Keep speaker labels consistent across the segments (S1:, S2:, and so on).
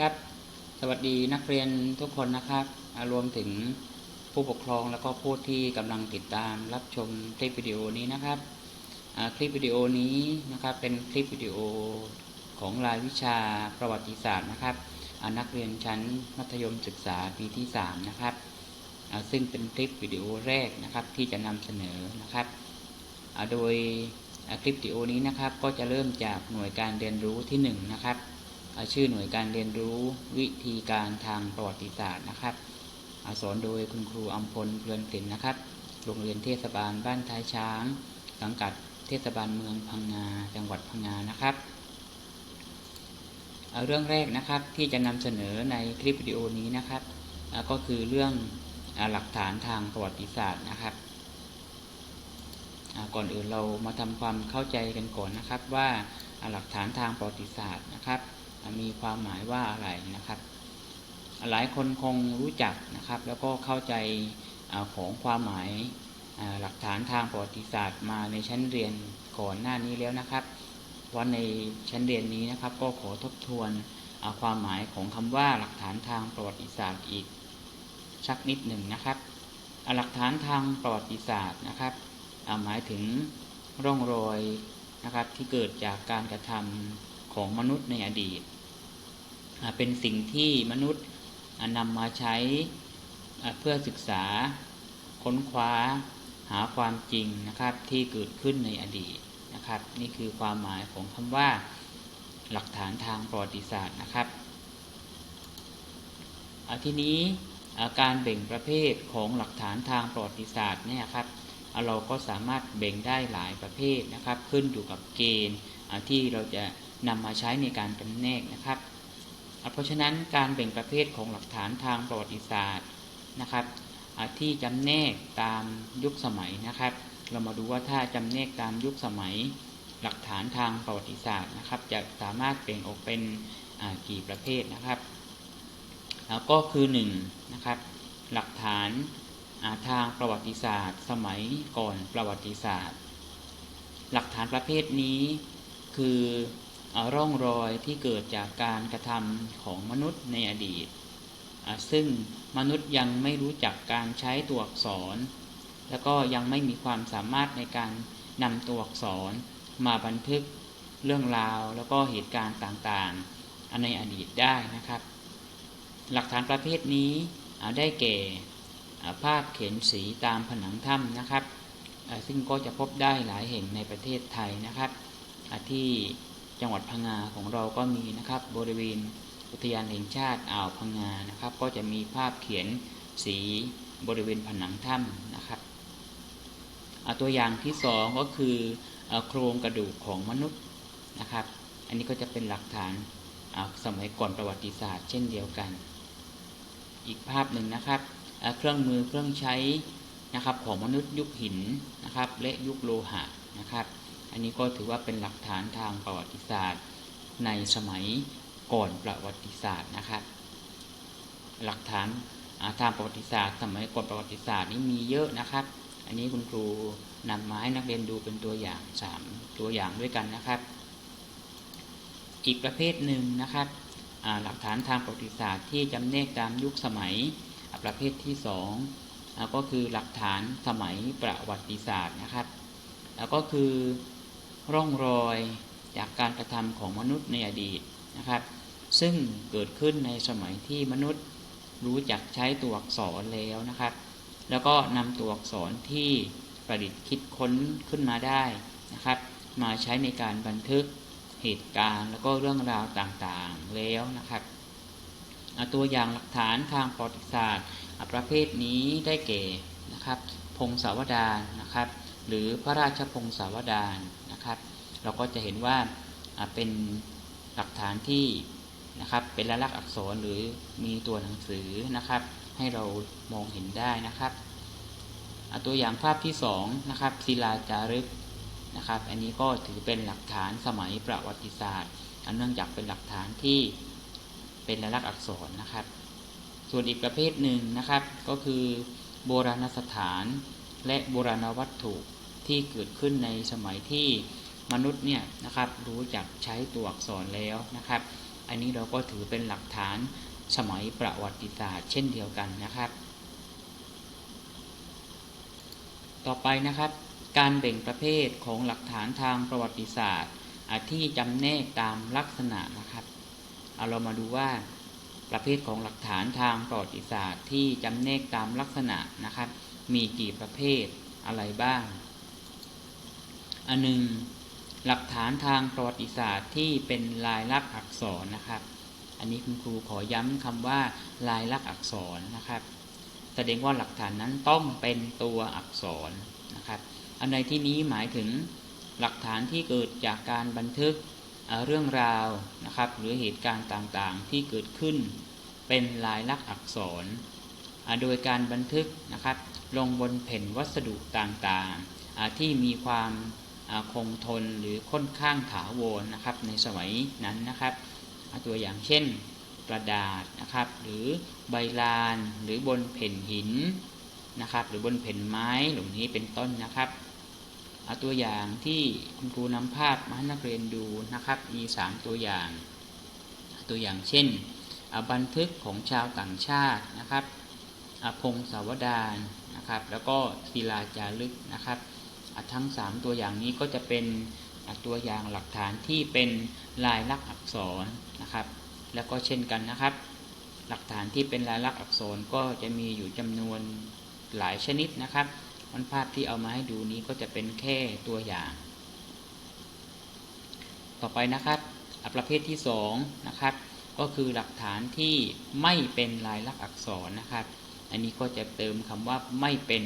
S1: ครับ สวัสดีนักเรียนทุกคนนะครับ รวมถึงผู้ปกครองแล้วก็ผู้ที่กำลังติดตามรับชมคลิปวิดีโอนี้นะครับ คลิปวิดีโอนี้นะครับเป็นคลิปวิดีโอของรายวิชาประวัติศาสตร์นะครับนักเรียนชั้นมัธยมศึกษาปีที่ 3 นะครับ ซึ่งเป็นคลิปวิดีโอแรกนะครับที่จะนำเสนอนะครับ โดยคลิปวิดีโอนี้นะครับก็จะเริ่มจากหน่วยการเรียนรู้ที่ 1 นะครับ ชื่อหน่วยการเรียนรู้วิธีการทางประวัติศาสตร์นะครับอสอนโดยคุณครูอัมพลเรือนกลิ่นนะครับ โรงเรียนเทศบาลบ้านท้ายช้าง สังกัดเทศบาลเมืองพังงา จังหวัดพังงานะครับเรื่องแรกนะครับที่จะนำเสนอในคลิปวิดีโอนี้นะครับก็คือเรื่องอหลักฐานทางประวัติศาสตร์นะครับก่อนอื่นเรามาทำความเข้าใจกันก่อนนะครับว่าหลักฐานทางประวัติศาสตร์นะครับ มีความหมายว่าอะไรนะครับ หลายคนคงรู้จักนะครับ แล้วก็เข้าใจอของความหมายหลักฐานทางประวัติศาสตร์มาในชั้นเรียนก่อนหน้านี้แล้วนะครับวันในชั้นเรียนนี้นะครับ ก็ขอทบทวนความหมายของคำว่าหลักฐานทางประวัติศาสตร์อีกสักนิดหนึ่งนะครับ หลักฐานทางประวัติศาสตร์นะครับหมายถึงร่องรอยนะครับที่เกิดจากการกระทำ ของมนุษย์ในอดีต เป็นสิ่งที่มนุษย์นำมาใช้เพื่อศึกษาค้นคว้าหาความจริงนะครับที่เกิดขึ้นในอดีตนะครับ นี่คือความหมายของคำว่า หลักฐานทางประวัติศาสตร์นะครับทีนี้าการแบ่งประเภทของหลักฐานทางประวัติศาสตร์เนี่ยครับเราก็สามารถแบ่งได้หลายประเภทนะครับ ขึ้นอยู่กับเกณฑ์ที่เราจะ นำมาใช้ในการจำแนกนะครับ เพราะฉะนั้นการแบ่งประเภทของหลักฐานทางประวัติศาสตร์นะครับที่จำแนกตามยุคสมัยนะครับ เรามาดูว่าถ้าจำแนกตามยุคสมัย หลักฐานทางประวัติศาสตร์นะครับ จะสามารถแบ่งออกเป็นกี่ประเภทนะครับแล้วก็คือ1นะครับหลักฐานทางประวัติศาสตร์ สมัยก่อนประวัติศาสตร์ หลักฐานประเภทนี้คือ ร่องรอยที่เกิดจากการกระทำของมนุษย์ในอดีต ซึ่งมนุษย์ยังไม่รู้จักการใช้ตัวอักษร แล้วก็ยังไม่มีความสามารถในการนำตัวอักษรมาบันทึกเรื่องราวแล้วก็เหตุการณ์ต่างๆในอดีตได้นะครับ หลักฐานประเภทนี้ได้แก่ภาพเขียนสีตามผนังถ้ำนะครับ ซึ่งก็จะพบได้หลายแห่งในประเทศไทยนะครับที่ จังหวัดพังงาของเราก็มีนะครับ บริเวณอุทยานแห่งชาติอ่าวพังงานะครับ ก็จะมีภาพเขียนสีบริเวณผนังถ้ำนะครับตัวอย่างที่สองก็คือโครงกระดูกของมนุษย์นะครับ อันนี้ก็จะเป็นหลักฐานสมัยก่อนประวัติศาสตร์เช่นเดียวกัน อีกภาพหนึ่งนะครับเครื่องมือเครื่องใช้นะครับของมนุษย์ยุคหินนะครับ และยุคโลหะนะครับ อันนี้ก็ถือว่าเป็นหลักฐานทางประวัติศาสตร์ ในสมัยก่อนประวัติศาสตร์นะครับ หลักฐานทางประวัติศาสตร์ สมัยก่อนประวัติศาสตร์นี้มีเยอะนะครับ อันนี้คุณครูนำมาให้นักเรียนดูเป็นตัวอย่าง 3 ตัวอย่างด้วยกันนะครับ อีกประเภทหนึ่งนะครับหลักฐานทางประวัติศาสตร์ที่จำแนกตามยุคสมัยประเภทที่ 2 ก็คือหลักฐานสมัยประวัติศาสตร์นะครับ แล้วก็คือ ร่องรอยจากการกระทำของมนุษย์ในอดีตนะครับ ซึ่งเกิดขึ้นในสมัยที่มนุษย์รู้จักใช้ตัวอักษรแล้วนะครับ แล้วก็นำตัวอักษรที่ประดิษฐ์คิดค้นขึ้นมาได้นะครับ มาใช้ในการบันทึกเหตุการณ์ แล้วก็เรื่องราวต่างๆแล้วนะครับตัวอย่างหลักฐานทางประวัติศาสตร์ประเภทนี้ได้แก่นะครับพงศาวดารนะครับ หรือพระราชพงศาวดาร นะครับ เราก็จะเห็นว่าเป็นหลักฐานที่นะครับเป็นลายลักษณ์อักษรหรือมีตัวหนังสือนะครับ ให้เรามองเห็นได้นะครับตัวอย่างภาพที่2นะครับศิลาจารึกนะครับ อันนี้ก็ถือเป็นหลักฐานสมัยประวัติศาสตร์ อันเนื่องจากเป็นหลักฐานที่เป็นลายลักษณ์อักษรนะครับ ส่วนอีกประเภทหนึ่งนะครับ ก็คือ โบราณสถานและโบราณวัตถุ ที่เกิดขึ้นในสมัยที่มนุษย์เนี่ยนะครับรู้จักใช้ตัวอักษรแล้วนะครับ อันนี้เราก็ถือเป็นหลักฐานสมัยประวัติศาสตร์ เช่นเดียวกันนะครับ ต่อไปนะครับการแบ่งประเภทของหลักฐานทางประวัติศาสตร์ที่จำแนกตามลักษณะนะครับเอาเรามาดูว่าประเภทของหลักฐานทางประวัติศาสตร์ ที่จำแนกตามลักษณะนะครับ มีกี่ประเภทอะไรบ้าง อันหนึ่งหลักฐานทางประวัติศาสตร์ที่เป็นลายลักษณ์อักษรนะครับ อันนี้คุณครูขอย้ำคำว่าลายลักษณ์อักษรนะครับ แสดงว่าหลักฐานนั้นต้องเป็นตัวอักษรนะครับ อันในที่นี้หมายถึงหลักฐานที่เกิดจากการบันทึกเเรื่องราวนะครับ หรือเหตุการณ์ต่างๆที่เกิดขึ้น เป็นลายลักษณ์อักษร โดยการบันทึกนะครับ ลงบนแผ่นวัสดุต่างๆอ่าที่มีความ คงทนหรือค่อนข้างถาวรนะครับ ในสมัยนั้นนะครับอ่าตัวอย่างเช่นกระดาษนะครับ หรือใบลานหรือบนแผ่นหินนะครับ หรือบนแผ่นไม้หล่านี้เป็นต้นนะครับเอาตัวอย่างที่คุณครูนำภาพมาให้นักเรียนดูนะครับ มี3ตัวอย่าง ตัวอย่างเช่น บันทึกของชาวต่างชาตินะครับอพงศาวดารนะครับ แล้วก็ศิลาจารึกนะครับ ทั้ง 3 ตัวอย่างนี้ก็จะเป็นตัวอย่างหลักฐานที่เป็นลายลักษณ์อักษรนะครับ แล้วก็เช่นกันนะครับ หลักฐานที่เป็นลายลักษณ์อักษรก็จะมีอยู่จำนวนหลายชนิดนะครับมันภาพที่เอามาให้ดูนี้ก็จะเป็นแค่ตัวอย่าง ต่อไปนะครับ ประเภทที่2นะครับ ก็คือหลักฐานที่ไม่เป็นลายลักษณ์อักษรนะครับ อันนี้ก็จะเติมคำว่าไม่เป็น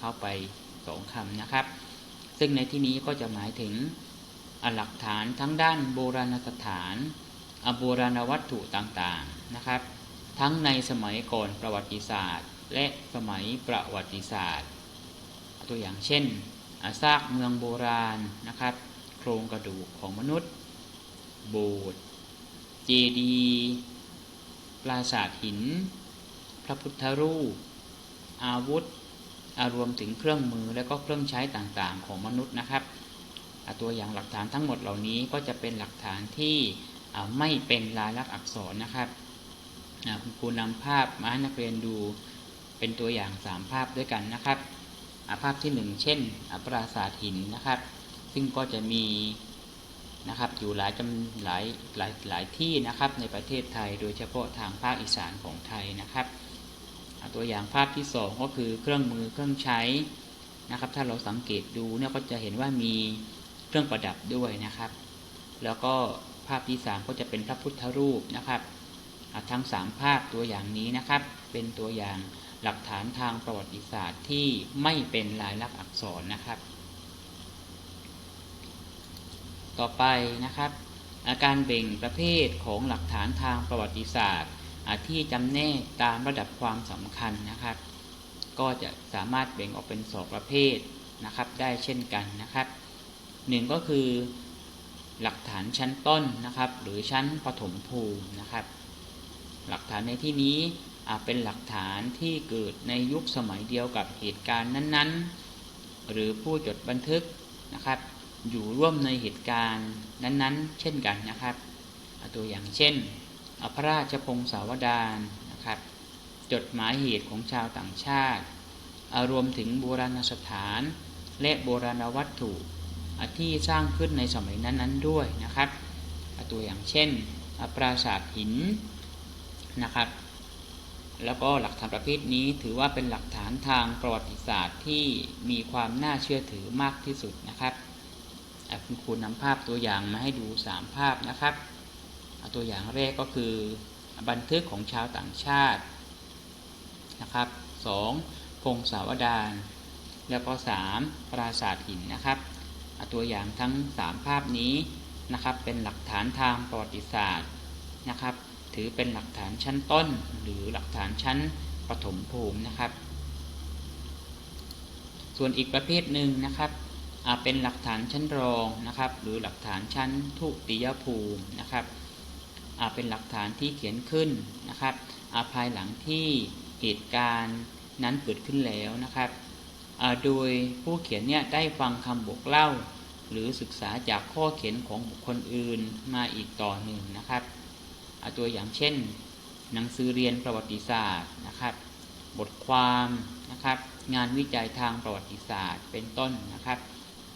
S1: เข้าไป สองคำนะครับ ซึ่งในที่นี้ก็จะหมายถึงหลักฐานทั้งด้านโบราณสถานอโบราณวัตถุต่างๆนะครับ ทั้งในสมัยก่อนประวัติศาสตร์ และสมัยประวัติศาสตร์ ตัวอย่างเช่นซากเมืองโบราณนะครับ โครงกระดูกของมนุษย์ โบสถ์เจดีย์ปราสาทหิน พระพุทธรูป อาวุธ รวมถึงเครื่องมือและก็เครื่องใช้ต่างๆ ของมนุษย์นะครับ ตัวอย่างหลักฐานทั้งหมดเหล่านี้ก็จะเป็นหลักฐานที่ไม่เป็นลายลักษณ์อักษรนะครับคุณครูนำภาพมาให้นักเรียนดูเป็นตัวอย่าง 3 ภาพด้วยกันนะครับภาพที่ 1 เช่นอะปราสาทหินนะครับ ซึ่งก็จะมีนะครับอยู่หลายจำหลายหลายหลายที่นะครับในประเทศไทย โดยเฉพาะทางภาคอีสานของไทยนะครับ ตัวอย่างภาพที่ 2 ก็คือเครื่องมือเครื่องใช้นะครับ ถ้าเราสังเกตดูเนี่ยก็จะเห็นว่ามีเครื่องประดับด้วยนะครับ แล้วก็ภาพที่ 3 ก็จะเป็นพระพุทธรูปนะครับทั้ง 3 ภาพตัวอย่างนี้นะครับ เป็นตัวอย่างหลักฐานทางประวัติศาสตร์ที่ไม่เป็นลายลักษณ์อักษรนะครับ ต่อไปนะครับ อาการเบ่งประเภทของหลักฐานทางประวัติศาสตร์ ที่จำแนกตามระดับความสำคัญนะครับ ก็จะสามารถแบ่งออกเป็นสองประเภทนะครับ ได้เช่นกันนะครับหนึ่งก็คือหลักฐานชั้นต้นนะครับ หรือชั้นปฐมภูมินะครับ หลักฐานในที่นี้อาจเป็นหลักฐานที่เกิดในยุคสมัยเดียวกับเหตุการณ์นั้นๆ หรือผู้จดบันทึกนะครับ อยู่ร่วมในเหตุการณ์นั้นๆ เช่นกันนะครับตัวอย่างเช่น พระราชพงศาวดารนะครับ จดหมายเหตุของชาวต่างชาติารวมถึงโบราณสถานและโบราณวัตถุที่สร้างขึ้นในสมัยนั้น ๆ ด้วยนะครับ ตัวอย่างเช่นอปราสาทหินนะครับ แล้วก็หลักฐานประเภทนี้ถือว่าเป็นหลักฐานทางประวัติศาสตร์ที่มีความน่าเชื่อถือมากที่สุดนะครับอะคุณครูนำภาพตัวอย่างมาให้ดู 3 ภาพนะครับ ตัวอย่างแรกก็คือบันทึกของชาวต่างชาตินะครับ 2. พงศาวดารแล้วก็ 3. ปราสาทหินนะครับ ตัวอย่างทั้ง 3 ภาพนี้นะครับเป็นหลักฐานทางประวัติศาสตร์นะครับ ถือเป็นหลักฐานชั้นต้น หรือหลักฐานชั้นปฐมภูมินะครับ ส่วนอีกประเภทหนึ่งนะครับเป็นหลักฐานชั้นรองนะครับ หรือหลักฐานชั้นทุติยภูมินะครับ เป็นหลักฐานที่เขียนขึ้นนะครับอาภายหลังที่เหตุการณ์นั้นเกิดขึ้นแล้วนะครับ โดยผู้เขียนเนี่ยได้ฟังคำบอกเล่า หรือศึกษาจากข้อเขียนของบุคคลอื่นมาอีกต่อหนึ่งนะครับ ตัวอย่างเช่น หนังสือเรียนประวัติศาสตร์นะครับ บทความนะครับ งานวิจัยทางประวัติศาสตร์ เป็นต้นนะครับ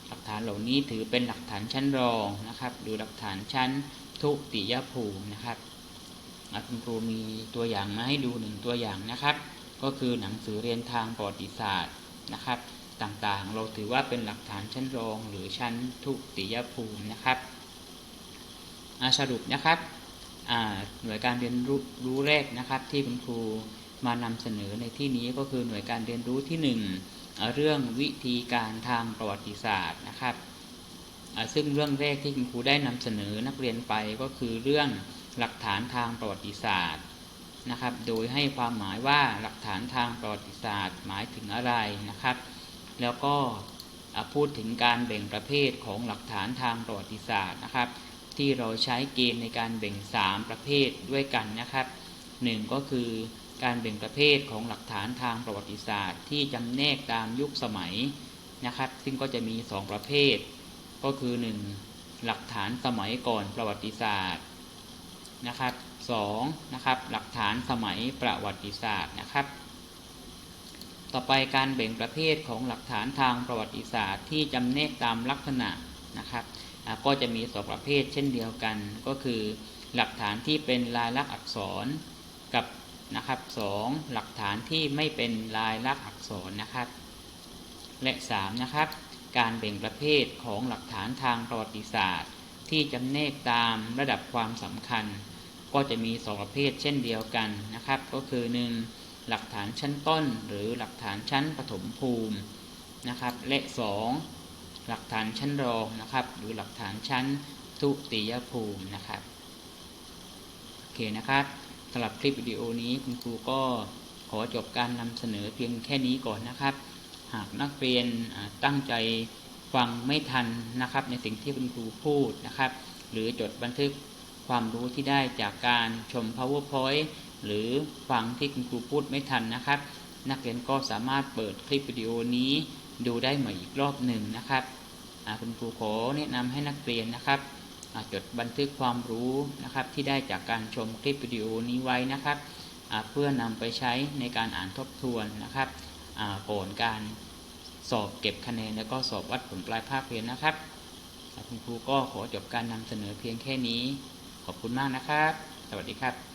S1: หลักฐานเหล่านี้ถือเป็นหลักฐานชั้นรองนะครับ หรือหลักฐานชั้น ทุติยภูมินะครับอะคุณครูมีตัวอย่างมาให้ดูหนึ่งตัวอย่างนะครับ ก็คือหนังสือเรียนทางประวัติศาสตร์นะครับ ต่างๆ เราถือว่าเป็นหลักฐานชั้นรองหรือชั้นทุติยภูมินะครับสรุปนะครับหน่วยการเรียนรู้รู้แรกนะครับ ที่คุณครูมานำเสนอในที่นี้ก็คือหน่วยการเรียนรู้ที่หนึ่งเรื่องวิธีการทางประวัติศาสตร์นะครับ ซึ่งเรื่องแรกที่คุณครูได้นำเสนอนักเรียนไปก็คือเรื่องหลักฐานทางประวัติศาสตร์นะครับ โดยให้ความหมายว่าหลักฐานทางประวัติศาสตร์ หมายถึงอะไรนะครับ แล้วก็พูดถึงการแบ่งประเภทของหลักฐานทางประวัติศาสตร์นะครับ ที่เราใช้เกณฑ์ในการแบ่ง 3 ประเภทด้วยกันนะครับ 1 ก็คือการแบ่งประเภทของหลักฐานทางประวัติศาสตร์ ที่จำแนกตามยุคสมัยนะครับ ซึ่งก็จะมี 2 ประเภท ก็คือ 1 หลักฐานสมัยก่อนประวัติศาสตร์นะครับ 2 นะครับหลักฐานสมัยประวัติศาสตร์นะครับ ต่อไปการแบ่งประเภทของหลักฐานทางประวัติศาสตร์ที่จำแนกตามลักษณะนะครับก็จะมีสองประเภทเช่นเดียวกัน ก็คือหลักฐานที่เป็นลายลักษณ์อักษรกับนะครับสองหลักฐานที่ไม่เป็นลายลักษณ์อักษรนะครับ และ 3 นะครับ การแบ่งประเภทของหลักฐานทางประวัติศาสตร์ ที่จำแนกตามระดับความสำคัญ ก็จะมีสองประเภทเช่นเดียวกันนะครับ ก็คือ 1. หลักฐานชั้นต้น หรือหลักฐานชั้นปฐมภูมินะครับ และ 2. หลักฐานชั้นรองนะครับ หรือหลักฐานชั้นทุติยภูมินะครับโอเคนะครับสำหรับคลิปวิดีโอนี้คุณครูก็ขอจบการนำเสนอเพียงแค่นี้ก่อนนะครับ หากนักเรียนตั้งใจฟังไม่ทันนะครับ ในสิ่งที่คุณครูพูดนะครับ หรือจดบันทึกความรู้ที่ได้จากการชม powerpoint หรือฟังที่คุณครูพูดไม่ทันนะครับ นักเรียนก็สามารถเปิดคลิปวิดีโอนี้ดูได้ใหม่อีกรอบหนึ่งนะครับคุณครูขอแนะนำให้นักเรียนนะครับจดบันทึกความรู้นะครับ ที่ได้จากการชมคลิปวิดีโอนี้ไว้นะครับเพื่อนำไปใช้ในการอ่านทบทวนนะครับ อ่าก่อนการสอบเก็บคะแนนแล้วก็สอบวัดผลปลายภาคเรียนนะครับคุณครูก็ขอจบการนำเสนอเพียงแค่นี้ ขอบคุณมากนะครับ สวัสดีครับ